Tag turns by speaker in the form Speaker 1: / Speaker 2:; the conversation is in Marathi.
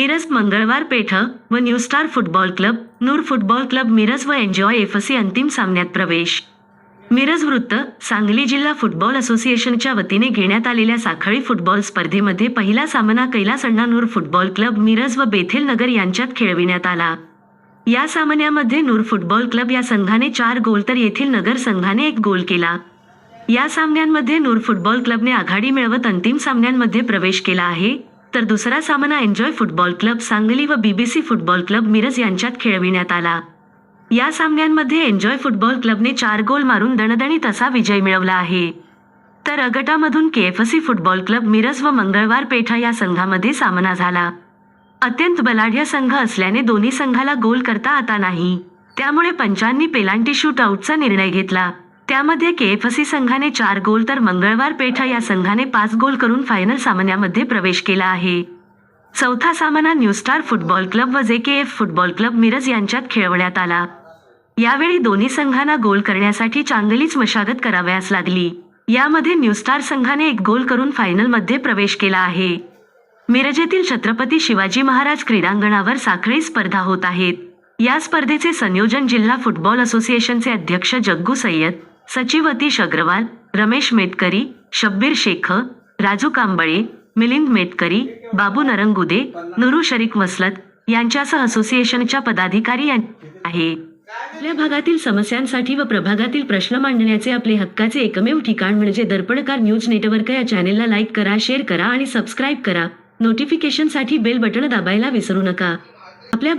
Speaker 1: मिरज मंगळवार पेठ व new star football club Noor football club Miraj व एन्जॉय एफसी अंतिम सामन्यात प्रवेश. मिरज वृत्त सांगली जिल्हा फुटबॉल असोसिएशनच्या वतीने घेण्यात आलेल्या साखळी फुटबॉल स्पर्धेमध्ये पहिला सामना कैलास अण्णा नूर फुटबॉल क्लब मिरज व बेथेल नगर यांच्यात खेळविण्यात आला. या सामन्यामध्ये नूर फुटबॉल क्लब या संघाने चार गोल तर येथील नगर संघाने एक गोल केला. या सामन्यांमध्ये नूर फुटबॉल क्लबने आघाडी मिळवत अंतिम सामन्यांमध्ये प्रवेश केला आहे. तर दुसरा सामना एन्जॉय फुटबॉल क्लब सांगली व बीबीसी फुटबॉल क्लब मिरज यांच्यात खेळविण्यात आला. या सामन्यांमध्ये एन्जॉय फुटबॉल क्लबने चार गोल मारून दणदणीत असा विजय मिळवला आहे. तर अगटामधून K F KFC football club Miraj व मंगळवार पेठा या संघामध्ये सामना झाला. अत्यंत बलाढ्य संघ असल्याने दोन्ही संघाला गोल करता आता नाही. त्यामुळे पंचांनी पेलांटी शूट आऊटचा निर्णय घेतला. त्यामध्ये केएफसी संघाने चार गोल तर मंगळवार पेठा या संघाने पाच गोल करून फायनल सामन्यामध्ये प्रवेश केला आहे. चौथा सामना न्यू स्टार फुटबॉल क्लब व J K F football club Miraj यांच्यात खेळवण्यात आला. यावेळी दोन्ही संघांना गोल करण्यासाठी चांगलीच मशागत करावयास लागली. यामध्ये न्यू स्टार संघाने एक गोल करून फायनलमध्ये प्रवेश केला आहे. मिरजेतील छत्रपती शिवाजी महाराज क्रीडांगणावर साखळी स्पर्धा होत आहेत. या स्पर्धेचे संयोजन जिल्हा फुटबॉल असोसिएशनचे अध्यक्ष जग्गू सय्यद सचिव अतिश अग्रवाल रमेश मेटकरी शब्बीर शेख राजू कांबळे मिलिंद मेटकरी बाबू नरंगुदे नुरू शरीक मसलत यांच्यासह असोसिएशनच्या पदाधिकारी आहे. आपल्या भागातील समस्यांसाठी व प्रभागातील प्रश्न मांडण्याचे आपले हक्काचे एकमेव ठिकाण म्हणजे दर्पणकार न्यूज नेटवर्क या चॅनेलला लाईक करा शेअर करा आणि सबस्क्राईब करा. नोटिफिकेशनसाठी बेल बटण दाबायला विसरू नका.